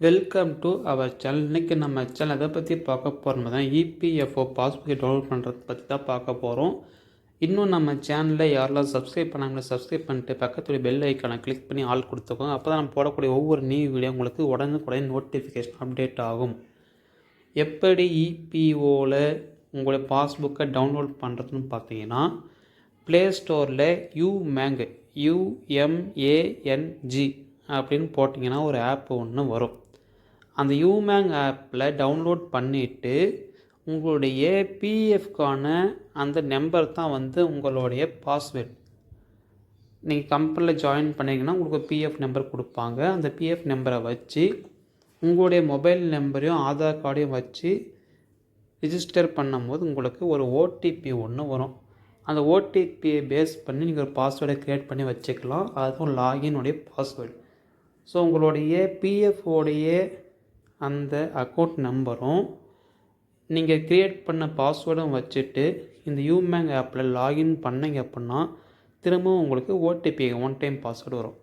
Welcome to our channel இன்றைக்கி நம்ம channel எதை பற்றி பார்க்க போகிறோம் தான் இபிஎஃப்ஓ பாஸ்புக்கை டவுன்லோட் பண்ணுறது பற்றி தான் பார்க்க போகிறோம் இன்னும் நம்ம சேனலில் யாரெல்லாம் சப்ஸ்கிரைப் பண்ணாங்களோ சப்ஸ்கிரைப் பண்ணிட்டு பக்கத்துல பெல் ஐக்கானை கிளிக் பண்ணி ஆள் கொடுத்துக்கோங்க. அப்போ தான் நம்ம போடக்கூடிய ஒவ்வொரு நியூ வீடியோ உங்களுக்கு உடனுக்குடன் நோட்டிஃபிகேஷன் அப்டேட் ஆகும். எப்படி இபிஓவில் உங்களுடைய பாஸ்புக்கை டவுன்லோட் பண்ணுறதுன்னு பார்த்தீங்கன்னா ப்ளே ஸ்டோரில் யூ மேங்கு யூஎம்ஏஎன்ஜி அப்படின்னு போட்டிங்கன்னா ஒரு ஆப் ஒன்று வரும். அந்த யூமேங் ஆப்பில் டவுன்லோட் பண்ணிவிட்டு உங்களுடைய பிஎஃப்கான அந்த நம்பர் தான் வந்து உங்களுடைய பாஸ்வேர்ட் நீங்கள் கம்பெனியில் ஜாயின் பண்ணீங்கன்னா உங்களுக்கு பிஎஃப் நம்பர் கொடுப்பாங்க. அந்த பிஎஃப் நம்பரை வச்சு உங்களுடைய மொபைல் நம்பரையும் ஆதார் கார்டையும் வச்சு ரிஜிஸ்டர் பண்ணும்போது உங்களுக்கு ஒரு ஓடிபி ஒன்று வரும். அந்த ஓடிபியை பேஸ் பண்ணி நீங்கள் ஒரு பாஸ்வேர்டை க்ரியேட் பண்ணி வச்சுக்கலாம். அதுவும் லாகினுடைய பாஸ்வேர்டு ஸோ உங்களுடைய பிஎஃப்ஓடைய அந்த அக்கௌண்ட் நம்பரும் நீங்கள் க்ரியேட் பண்ண பாஸ்வேர்டும் வச்சுட்டு இந்த யூமேங் ஆப்பில் லாகின் பண்ணீங்க அப்படின்னா திரும்பவும் உங்களுக்கு ஓடிபி ஒன் டைம் பாஸ்வேர்டு வரும்.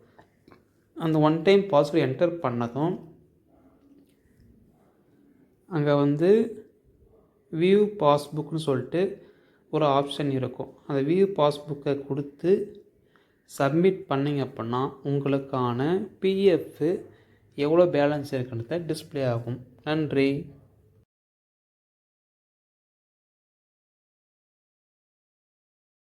அந்த ஒன் டைம் பாஸ்வேர்டு என்டர் பண்ணதும் அங்கே வந்து வியூ பாஸ்புக்னு சொல்லிட்டு ஒரு ஆப்ஷன் இருக்கும். அந்த வியூ பாஸ்புக்கை கொடுத்து சப்மிட் பண்ணிங்க அப்படின்னா உங்களுக்கான பிஎஃப் எவ்வளோ பேலன்ஸ் இருக்குன்றத டிஸ்ப்ளே ஆகும். நன்றி.